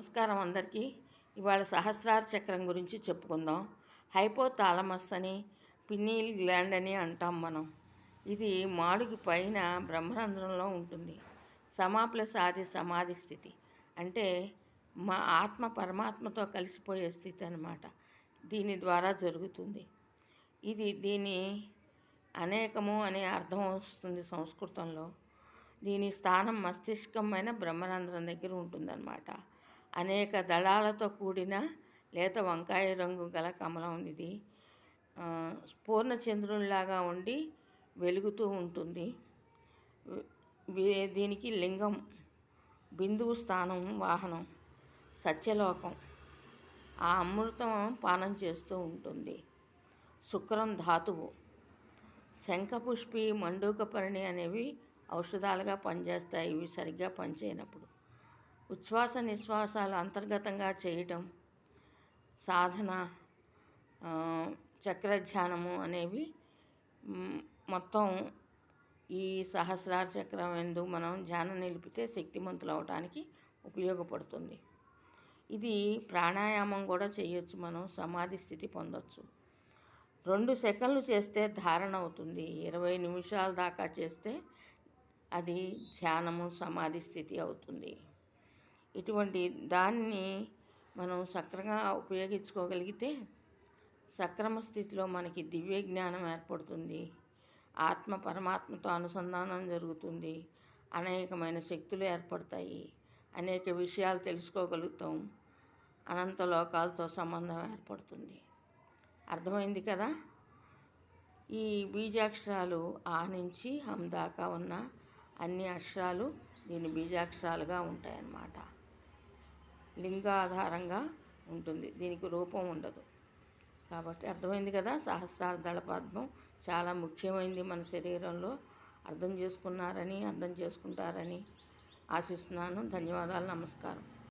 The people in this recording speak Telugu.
నమస్కారం అందరికీ. ఇవాళ సహస్రార చక్రం గురించి చెప్పుకుందాం. హైపోథాలమస్ అని పిన్నీల్ గ్లాండ్ అని అంటాం మనం. ఇది మాడుగు పైన బ్రహ్మరంధ్రంలో ఉంటుంది. సమా ఆది సమాధి స్థితి. అంటే మా ఆత్మ పరమాత్మతో కలిసిపోయే స్థితి అనమాట దీని ద్వారా జరుగుతుంది. ఇది దీని అనేకము అనే అర్థం వస్తుంది సంస్కృతంలో. దీని స్థానం మస్తిష్కమైన బ్రహ్మరంధ్రం దగ్గర ఉంటుందన్నమాట. అనేక దళాలతో కూడిన లేత వంకాయ రంగు గల కమలం ఇది. పూర్ణచంద్రునిలాగా ఉండి వెలుగుతూ ఉంటుంది. దీనికి లింగం బిందువు స్థానం వాహనం సత్యలోకం ఆ అమృతం పానం చేస్తూ ఉంటుంది. శుక్రం ధాతువు శంఖపుష్పి మండూకపర్ణి అనేవి ఔషధాలుగా పనిచేస్తాయి. ఇవి సరిగ్గా పనిచేయనప్పుడు ఉచ్ఛ్వాస నిశ్వాసాలు అంతర్గతంగా చేయటం సాధన చక్రధ్యానము అనేవి మొత్తం ఈ సహస్రార చక్రం ఎందు మనం ధ్యానం నిలిపితే శక్తిమంతులు అవటానికి ఉపయోగపడుతుంది. ఇది ప్రాణాయామం కూడా చేయొచ్చు మనం సమాధి స్థితి పొందొచ్చు. రెండు సెకండ్లు చేస్తే ధారణ అవుతుంది. ఇరవై నిమిషాల దాకా చేస్తే అది ధ్యానము సమాధి స్థితి అవుతుంది. ఇటువంటి దాన్ని మనం సక్రంగా ఉపయోగించుకోగలిగితే సక్రమ స్థితిలో మనకి దివ్య జ్ఞానం ఏర్పడుతుంది. ఆత్మ పరమాత్మతో అనుసంధానం జరుగుతుంది. అనేకమైన శక్తులు ఏర్పడతాయి. అనేక విషయాలు తెలుసుకోగలుగుతాం. అనంత లోకాలతో సంబంధం ఏర్పడుతుంది. అర్థమైంది కదా? ఈ బీజాక్షరాలు ఆ నుంచి హం దాకా ఉన్న అన్ని అక్షరాలు దీని బీజాక్షరాలుగా ఉంటాయన్నమాట. లింగాధారంగా ఉంటుంది. దీనికి రూపం ఉండదు. కాబట్టి అర్థమైంది కదా? సహస్రార్థాల పద్మం చాలా ముఖ్యమైనది మన శరీరంలో. అర్థం చేసుకున్నారని అర్థం చేసుకుంటారని ఆశిస్తున్నాను. ధన్యవాదాలు. నమస్కారం.